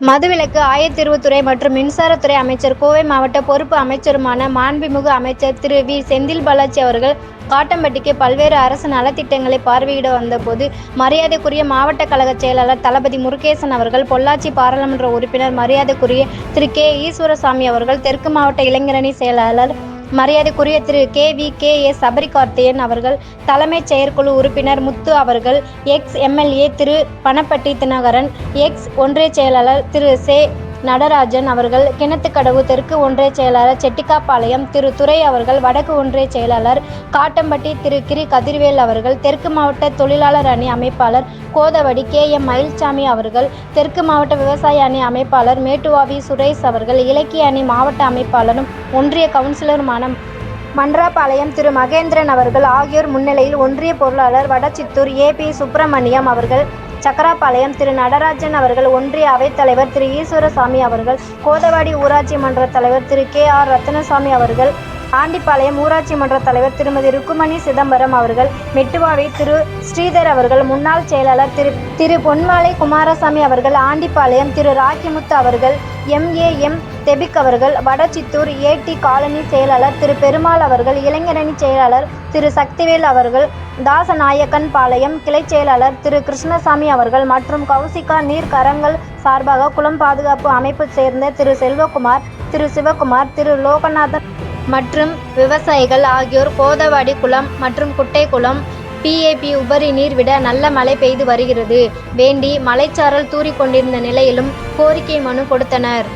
மதுவிலக்கு ஆயத்தீர்வுத்துறை மற்றும் மின்சாரத்துறை அமைச்சர் கோவை மாவட்ட பொறுப்பு அமைச்சருமான மாண்புமிகு அமைச்சர் திரு வி. செந்தில் பாலாஜி அவர்கள் காட்டம்பட்டிக்கு பல்வேறு அரசு நலத்திட்டங்களை பார்வையிட வந்தபோது மரியாதைக்குரிய மாவட்ட கழக செயலாளர் தளபதி முருகேசன் அவர்கள் பொள்ளாச்சி பாராளுமன்ற உறுப்பினர் மரியாதைக்குரிய திரு கே. ஈஸ்வரசாமி அவர்கள் தெற்கு மாவட்ட இளைஞரணி செயலாளர் மரியாதைக்குரிய Thiru K V K A Sabari Karthiyan அவர்கள் தலைமைச் செயற்குழு உறுப்பினர் முத்து அவர்கள் ex MLA Thiru Panappatti Dinakaran ex ஒன்றிய செயலாளர் திரு சே நடராஜன் அவர்கள் கிணத்துக்கடவு தெற்கு ஒன்றிய செயலாளர் செட்டிக்காப்பாளையம் திரு துரை அவர்கள் வடக்கு ஒன்றிய செயலாளர் காட்டம்பட்டி திரு கிரி கதிர்வேல் அவர்கள் தெற்கு மாவட்ட தொழிலாளர் அணி அமைப்பாளர் கோதவடி கே எம் மயில்சாமி அவர்கள் தெற்கு மாவட்ட விவசாய அணி அமைப்பாளர் மேட்டுவாவி சுரேஷ் அவர்கள் இலக்கிய அணி மாவட்ட அமைப்பாளரும் ஒன்றிய கவுன்சிலருமான மன்றாபாளையம் திரு மகேந்திரன் அவர்கள் ஆகியோர் முன்னிலையில் ஒன்றிய பொருளாளர் வடச்சித்தூர் ஏ பி சுப்பிரமணியம் அவர்கள் சக்கராபாளையம் திரு நடராஜன் அவர்கள் ஒன்றிய அவைத்தலைவர் திரு ஈஸ்வரசாமி அவர்கள் கோதவாடி ஊராட்சி மன்ற தலைவர் திரு கே ஆர் ரத்னசாமி அவர்கள் ஆண்டிப்பாளையம் ஊராட்சி மன்ற தலைவர் திருமதி ருக்குமணி சிதம்பரம் அவர்கள் மெட்டுவாவை திரு ஸ்ரீதர் அவர்கள் முன்னாள் செயலாளர் திரு திரு பொன்மாலை குமாரசாமி அவர்கள் ஆண்டிப்பாளையம் திரு ராக்கிமுத்து அவர்கள் எம்ஏஎம் தெபிக் அவர்கள் வடசித்தூர் ஏடி காலனி செயலாளர் திரு பெருமாள் அவர்கள் இளைஞரணி செயலாளர் திரு சக்திவேல் அவர்கள் தாசநாயக்கன் பாளையம் கிளை செயலாளர் திரு கிருஷ்ணசாமி அவர்கள் மற்றும் கௌசிகா நீர் கரங்கள் சார்பாக குளம் பாதுகாப்பு அமைப்பு சேர்ந்த திரு செல்வகுமார் திரு சிவகுமார் திரு லோகநாதன் மற்றும் விவசாயிகள் ஆகியோர் கோதவாடி குளம் மற்றும் குட்டை குளம் பிஏபி உபரி நீர் விட நல்ல மழை பெய்து வருகிறது. வேண்டி மலைச்சாரல் தூறிக்கொண்டிருந்த நிலையிலும் கோரிக்கை மனு கொடுத்தனர்.